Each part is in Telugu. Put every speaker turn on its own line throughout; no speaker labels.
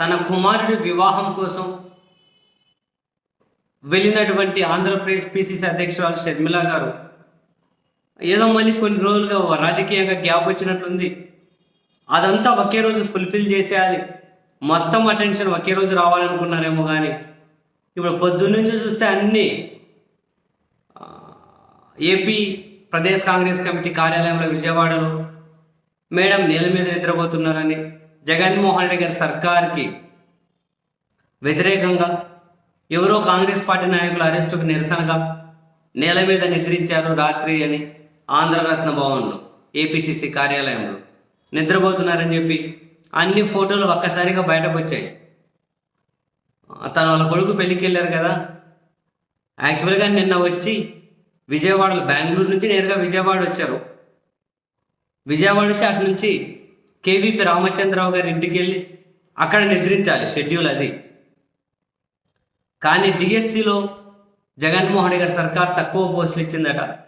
తన కుమారుడి వివాహం కోసం వెళ్ళినటువంటి ఆంధ్రప్రదేశ్ పిసిసి అధ్యక్షురాలు షర్మిల గారు. ఏదో మళ్ళీ కొన్ని రోజులుగా రాజకీయంగా గ్యాప్ వచ్చినట్లుంది. అదంతా ఒకే రోజు ఫుల్ఫిల్ చేసేయాలి. మొత్తం అటెన్షన్ ఒకే రోజు రావాలనుకున్నారేమో కానీ ఇప్పుడు పొద్దున్నుంచి చూస్తే అన్నీ ఏపీ ప్రదేశ్ కాంగ్రెస్ కమిటీ కార్యాలయంలో విజయవాడలో మేడం నేల మీద నిద్రపోతున్నారని జగన్మోహన్ రెడ్డి గారి సర్కార్కి వ్యతిరేకంగా ఎవరో కాంగ్రెస్ పార్టీ నాయకుల అరెస్టుకు నిరసనగా నేల మీద నిద్రించారు రాత్రి అని ఆంధ్రరత్న భవన్లో ఏపీసీసీ కార్యాలయంలో. నిద్రపోతున్నారని చెప్పి అన్ని ఫోటోలు ఒక్కసారిగా బయటకు వచ్చాయి తన వాళ్ళ కొడుకు పెళ్ళికి వెళ్ళారు కదా. యాక్చువల్గా నిన్న వచ్చి విజయవాడలో బెంగళూరు నుంచి నేరుగా విజయవాడ వచ్చారు. విజయవాడ వచ్చి అటు నుంచి కేవీపీ రామచంద్రరావు గారి ఇంటికి వెళ్ళి అక్కడ నిద్రించాలి షెడ్యూల్ అది. కానీ డిఎస్సిలో జగన్మోహన్ గారి సర్కార్ తక్కువ పోస్టులు ఇచ్చిందట.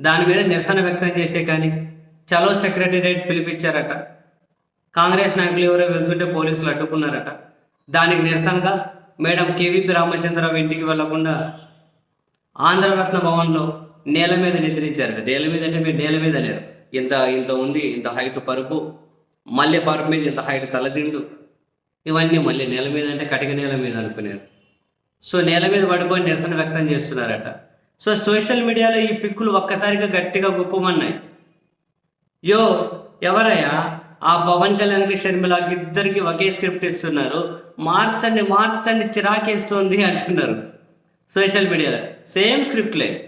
దాని మీద నిరసన వ్యక్తం చేసే కానీ చలో సెక్రటేరియట్ పిలిపించారట. కాంగ్రెస్ నాయకులు ఎవరో వెళ్తుంటే పోలీసులు అడ్డుకున్నారట. దానికి నిరసనగా మేడం కేవీపీ రామచంద్రరావు ఇంటికి వెళ్ళకుండా ఆంధ్రరత్న భవన్లో నేల మీద నిద్రించారట. నేల మీద అంటే మీరు నేల మీద లేరు. ఇంత ఇంత ఉంది ఇంత హైట్ పరుపు మళ్ళీ పరుపు మీద ఇంత హైట్ తలదిండు. ఇవన్నీ మళ్ళీ నేల మీద అంటే కటిక నేల మీద అనుకున్నారు సో నేల మీద పడుకొని నిరసన వ్యక్తం చేస్తున్నారట. సో సోషల్ మీడియాలో ఈ పిక్కులు ఒక్కసారిగా గట్టిగా గుప్పమన్నాయి. యో ఎవరయ్యా? ఆ పవన్ కళ్యాణ్ షర్మిల ఇద్దరికి ఒకే స్క్రిప్ట్ ఇస్తున్నారు. మార్చండి మార్చండి చిరాకేస్తుంది అంటున్నారు సోషల్ మీడియాలో. సేమ్ స్క్రిప్ట్లే.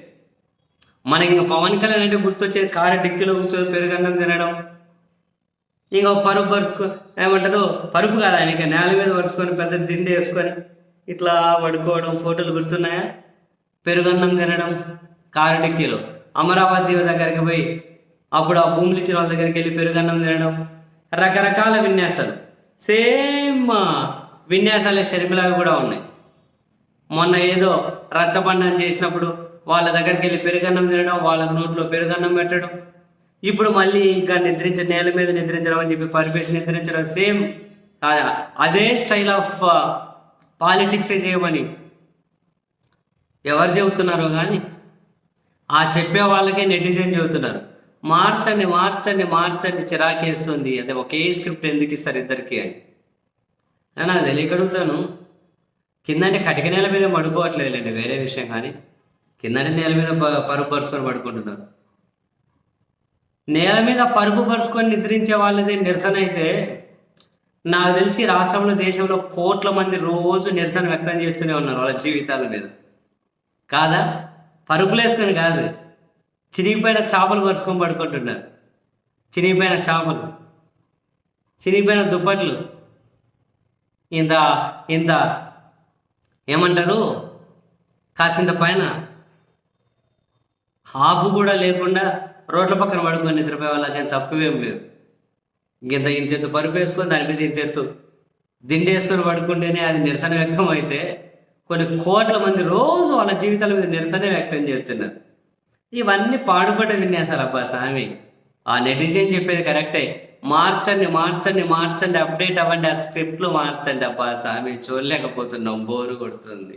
మనకి ఇంకా పవన్ కళ్యాణ్ అంటే గుర్తొచ్చేది కారు డిక్కీలో కూర్చొని పెరుగన్నం తినడం. ఇంకా పరుపు పరుచుకో ఏమంటారు? పరుపు కాదు ఆయనకి నేల మీద పరుచుకొని పెద్ద దిండి వేసుకొని ఇట్లా పడుకోవడం. ఫోటోలు గుర్తున్నాయా? పెరుగన్నం తినడం కారు డిక్కీలో. అమరావతి దగ్గరికి పోయి అప్పుడు ఆ భూములు ఇచ్చిన వాళ్ళ దగ్గరికి వెళ్ళి పెరుగన్నం తినడం. రకరకాల విన్యాసాలు. సేమ్ విన్యాసాలే షర్మిలావి కూడా ఉన్నాయి. మొన్న ఏదో రచ్చబండం చేసినప్పుడు వాళ్ళ దగ్గరికి వెళ్ళి పెరుగన్నం తినడం వాళ్ళ నోట్లో పెరుగన్నం పెట్టడం. ఇప్పుడు మళ్ళీ ఇంకా నిద్రించ నేల మీద నిద్రించడం అని చెప్పి పరిపేసి నిద్రించడం సేమ్ అదే స్టైల్ ఆఫ్ పాలిటిక్సే చేయమని. ఎవరు చెబుతున్నారో కానీ ఆ చెప్పే వాళ్ళకే నెటిజన్ చెబుతున్నారు. మార్చండి మార్చండి మార్చండి చిరాకేస్తుంది అదే ఒకే స్క్రిప్ట్ ఎందుకు ఇస్తారు ఇద్దరికి అని. నేను అది తెలియగలుగుతాను కిందంటే కటిక నేల మీద పడుకోవట్లేదులేండి వేరే విషయం కానీ. కిందంటే నేల మీద పరుపు పరుచుకొని పడుకుంటున్నారు. నేల మీద పరుపు పరుచుకొని నిద్రించే వాళ్ళది నిరసన అయితే నాకు తెలిసి రాష్ట్రంలో దేశంలో కోట్ల మంది రోజు నిరసన వ్యక్తం చేస్తూనే ఉన్నారు వాళ్ళ జీవితాల మీద. కాదా? పరుపులు వేసుకొని కాదు. చినిగిపోయిన చేపలు పరుచుకొని పడుకుంటున్నారు. చినిగిపోయిన చేపలు. చినిగిపోయిన దుప్పట్లు. ఇంత ఇంత. ఏమంటారు? కాసింత పైన హాపు కూడా లేకుండా రోడ్ల పక్కన పడుకొని నిద్రపోయే వాళ్ళకి తక్కువేం లేదు. ఇంత ఇంత ఎత్తు పరుపు వేసుకొని దాని మీద ఇంత ఎత్తు దిండి వేసుకొని పడుకుంటేనే అది నిరసన వ్యక్తం అయితే కొన్ని కోట్ల మంది రోజు వాళ్ళ జీవితాల మీద నిరసన వ్యక్తం చేస్తున్నారు. ఇవన్నీ పాడుపడ్డ విన్యాసాలు అబ్బా స్వామి. ఆ నెటిజన్ చెప్పేది కరెక్టే. మార్చండి మార్చండి మార్చండి అప్డేట్ అవ్వండి ఆ స్క్రిప్ట్లు మార్చండి అబ్బా స్వామి. చూడలేకపోతున్నాం బోరు కొడుతుంది.